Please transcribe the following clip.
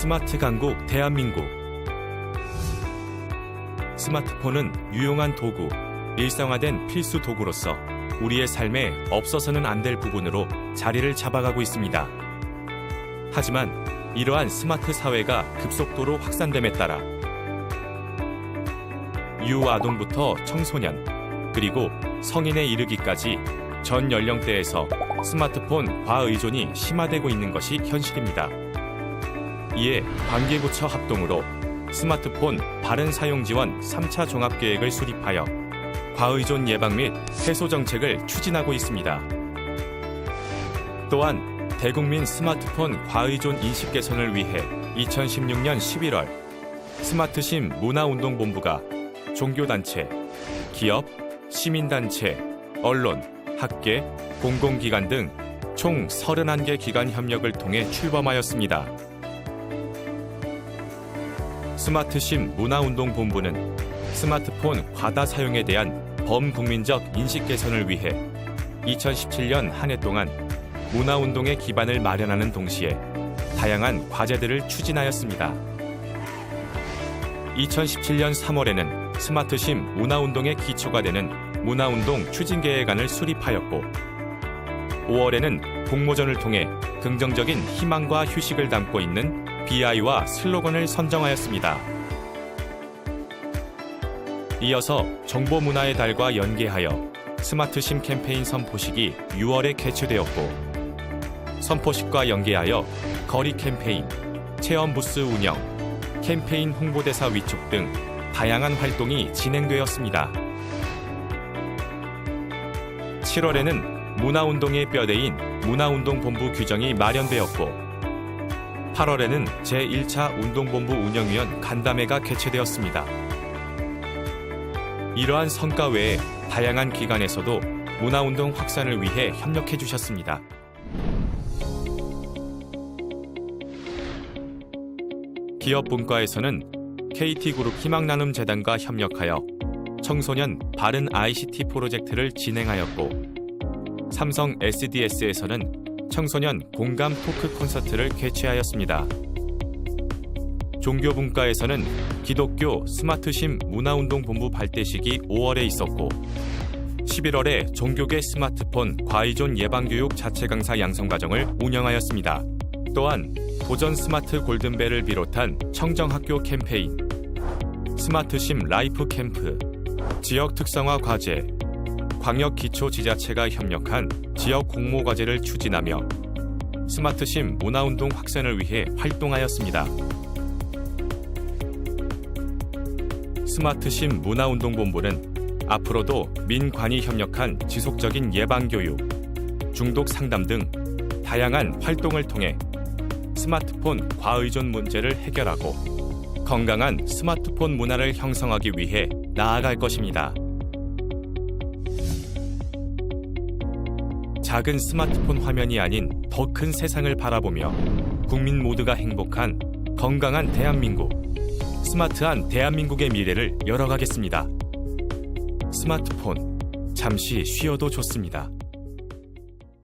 스마트 강국 대한민국 스마트폰은 유용한 도구, 일상화된 필수 도구로서 우리의 삶에 없어서는 안 될 부분으로 자리를 잡아가고 있습니다. 하지만 이러한 스마트 사회가 급속도로 확산됨에 따라 유아동부터 청소년 그리고 성인에 이르기까지 전 연령대에서 스마트폰 과의존이 심화되고 있는 것이 현실입니다. 이에 관계부처 합동으로 스마트폰 바른 사용 지원 3차 종합 계획을 수립하여 과의존 예방 및 해소 정책을 추진하고 있습니다. 또한 대국민 스마트폰 과의존 인식 개선을 위해 2016년 11월 스마트심 문화운동본부가 종교단체, 기업, 시민단체, 언론, 학계, 공공기관 등 총 31개 기관 협력을 통해 출범하였습니다. 스마트심 문화운동본부는 스마트폰 과다 사용에 대한 범국민적 인식 개선을 위해 2017년 한 해 동안 문화운동의 기반을 마련하는 동시에 다양한 과제들을 추진하였습니다. 2017년 3월에는 스마트심 문화운동의 기초가 되는 문화운동 추진계획안을 수립하였고 5월에는 공모전을 통해 긍정적인 희망과 휴식을 담고 있는 BI와 슬로건을 선정하였습니다. 이어서 정보 문화의 달과 연계하여 스마트심 캠페인 선포식이 6월에 개최되었고 선포식과 연계하여 거리 캠페인, 체험 부스 운영, 캠페인 홍보대사 위촉 등 다양한 활동이 진행되었습니다. 7월에는 문화운동의 뼈대인 문화운동본부 규정이 마련되었고 8월에는 제1차 운동본부 운영위원 간담회가 개최되었습니다. 이러한 성과 외에 다양한 기관에서도 문화운동 확산을 위해 협력해 주셨습니다. 기업 분과에서는 KT그룹 희망나눔 재단과 협력하여 청소년 바른 ICT 프로젝트를 진행하였고 삼성 SDS에서는 청소년 공감 토크 콘서트를 개최하였습니다. 종교 분과에서는 기독교 스마트심 문화운동본부 발대식이 5월에 있었고 11월에 종교계 스마트폰 과의존 예방교육 자체 강사 양성 과정을 운영하였습니다. 또한 도전 스마트 골든벨을 비롯한 청정학교 캠페인, 스마트심 라이프 캠프, 지역 특성화 과제, 광역 기초 지자체가 협력한 지역 공모 과제를 추진하며 스마트심 문화운동 확산을 위해 활동하였습니다. 스마트심 문화운동본부는 앞으로도 민관이 협력한 지속적인 예방교육, 중독 상담 등 다양한 활동을 통해 스마트폰 과의존 문제를 해결하고 건강한 스마트폰 문화를 형성하기 위해 나아갈 것입니다. 작은 스마트폰 화면이 아닌 더 큰 세상을 바라보며 국민 모두가 행복한 건강한 대한민국, 스마트한 대한민국의 미래를 열어가겠습니다. 스마트폰, 잠시 쉬어도 좋습니다.